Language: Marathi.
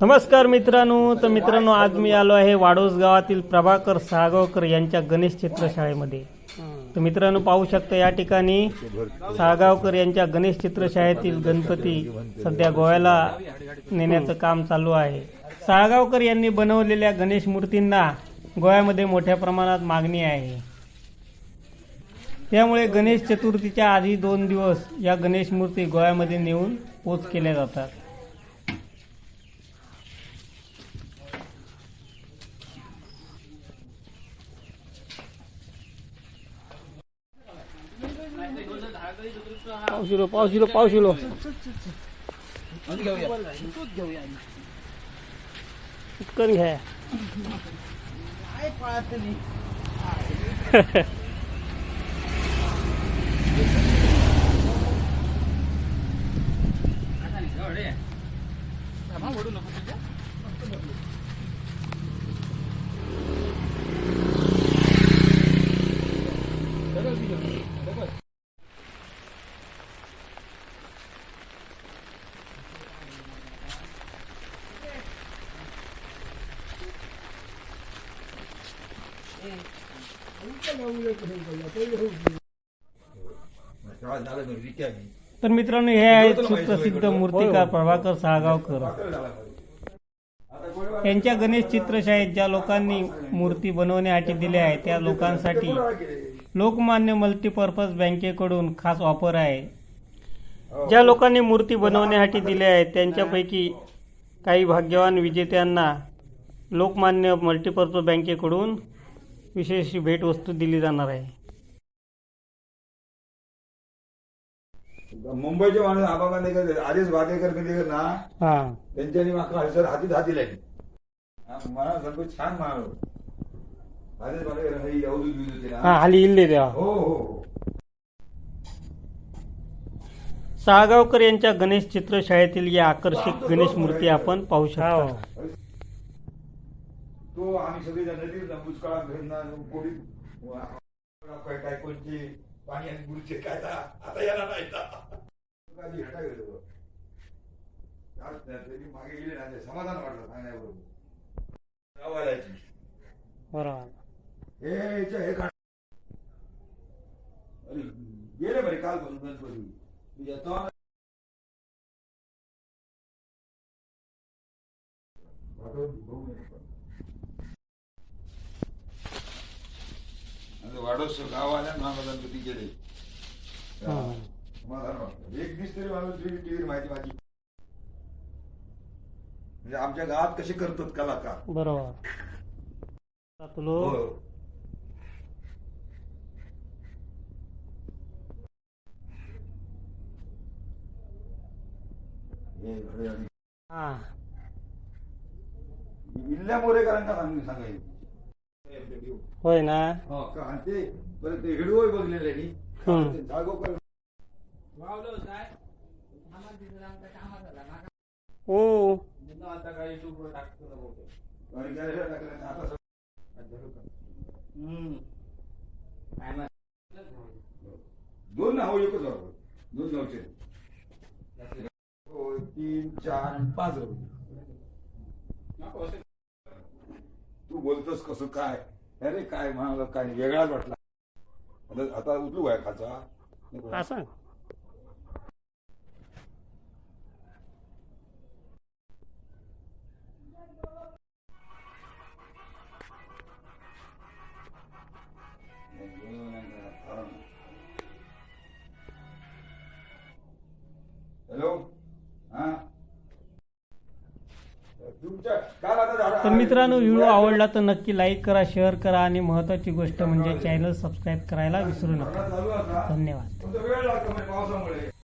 नमस्कार मित्रांनो तर मित्रांनो आज मी आलो आहे वाडोस गावातील प्रभाकर साळगावकर यांच्या गणेश चित्रशाळेमध्ये. तर मित्रांनो पाहू शकता या ठिकाणी साळगावकर यांच्या गणेश चित्रशाळेतील गणपती सध्या गोव्याला नेण्याचं काम चालू आहे. साळगावकर यांनी बनवलेल्या गणेश मूर्तींना गोव्यामध्ये मोठ्या प्रमाणात मागणी आहे. त्यामुळे गणेश चतुर्थीच्या आधी दोन दिवस या गणेश मूर्ती गोव्यामध्ये नेऊन पोच केल्या जातात. पावशिलो पावशिलो पावशिलो पटकन घ्या तर मित्रांनो हे आहेत सुप्रसिद्ध मूर्तिकार प्रभाकर साळगावकर. त्यांच्या गणेश चित्रशाळेत ज्या लोकांनी मूर्ती बनवण्यासाठी दिल्या आहे त्या लोकांसाठी लोकमान्य मल्टीपर्पज बँकेकडून खास ऑफर आहे. ज्या लोकांनी मूर्ती बनवण्यासाठी दिल्या आहेत त्यांच्यापैकी काही भाग्यवान विजेत्यांना लोकमान्य मल्टीपर्पज बँकेकडून विशेष भेटवस्तू दिली जाणार आहे. मुंबईचे माणूस आबा बांदेकर आदेश बांदेकर कधी ना हा. त्यांच्यानी माका हयसर हातीत हात दिले मला छान म्हणालो आदेश बांदेकर हे अवधूत बिवधूत आहे हा हाली इल्ले हो हो हो. साळगावकर यांच्या गणेश चित्रशाळेतील या आकर्षक गणेश मूर्ती आपण पाहू शकता. तो आम्ही सगळे जण नदीत ना दुष्काळात भेटणार कोणी काय काय कोणची पाणी आणि गुरुचे काय आता याला नाही. गाडी हटा गेलो मागे गेले ना समाधान वाटलं सांगण्याबरोबर बरोबर. हे हे काढ. गेले बरे काल गणपती. तुझ्या तो वाढोस गावाला नाव गणपती गेले एक दिवस तरी मला टीव्ही माहिती माझी म्हणजे आमच्या गावात कसे करतात कलाकार? बरोबर. तुलो हो. मोरेकरांना सांग होय ना? हो का? ते परत ते हिडवोय बघलेले नी हम्म. ते जागोकर ओ गॅलरीला टाकल्याने आता सगळं- दोन नाव एकच बरोबर दोन गावचे. हो, तीन चार आणि पाच तू बोलतोस कसं काय? अरे काय म्हणाला काय वेगळाच वाटला. आता उचलू आहे खाचा सांग. हॅलो हा तुमच्या काल आता झाडं- तर मित्रांनो व्हिडिओ आवडला तर नक्की लाईक करा शेअर करा आणि महत्त्वाची गोष्ट म्हणजे चॅनल सबस्क्राईब करायला विसरू नका. धन्यवाद.